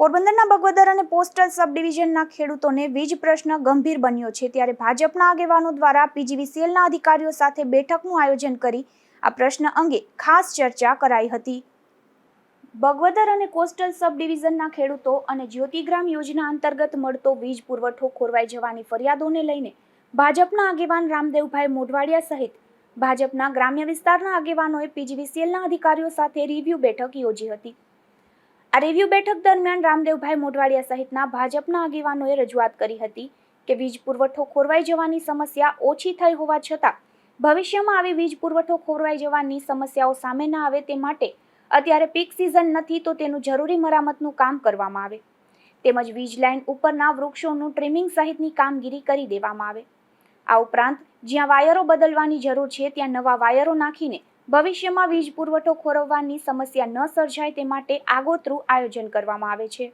પોરબંદરના બગવદર અને પોસ્ટલ સબ ડિવિઝનના ખેડૂતોને વીજ પ્રશ્ન ગંભીર બન્યો છે. ત્યારે ભાજપના આગેવાનો દ્વારા પીજીવીસીએલના અધિકારીઓ સાથે બેઠકનું આયોજન કરી આ પ્રશ્ન અંગે ખાસ ચર્ચા કરાઈ હતી. બગવદર અને કોસ્ટલ સબ ડિવિઝનના ખેડૂતો અને જ્યોતિગ્રામ યોજના અંતર્ગત મળતો વીજ પુરવઠો ખોરવાઈ જવાની ફરિયાદોને લઈને ભાજપના આગેવાન રામદેવભાઈ મોઢવાડિયા સહિત ભાજપના ગ્રામ્ય વિસ્તારના આગેવાનોએ પીજીવીસીએલના અધિકારીઓ સાથે રિવ્યુ બેઠક યોજી હતી. આ રિવ્યુ બેઠક દરમિયાન રામદેવભાઈ મોઢવાડિયા સહિતના ભાજપના આગેવાનોએ રજૂઆત કરી હતી કે વીજ પુરવઠો ખોરવાઈ જવાની સમસ્યા ઓછી થઈ હોવા છતાં ભવિષ્યમાં આવી વીજ પુરવઠો ખોરવાઈ જવાની સમસ્યાઓ સામે ન આવે તે માટે અત્યારે પીક સિઝન નથી તો તેનું જરૂરી મરામતનું કામ કરવામાં આવે. તેમજ વીજ લાઇન ઉપરના વૃક્ષોનું ટ્રીમિંગ સહિતની કામગીરી કરી દેવામાં આવે. આ ઉપરાંત જ્યાં વાયરો બદલવાની જરૂર છે ત્યાં નવા વાયરો નાખીને ભવિષ્યમાં વીજ પુરવઠો ખોરવવાની સમસ્યા ન સર્જાય તે માટે આગોતરું આયોજન કરવામાં આવે છે.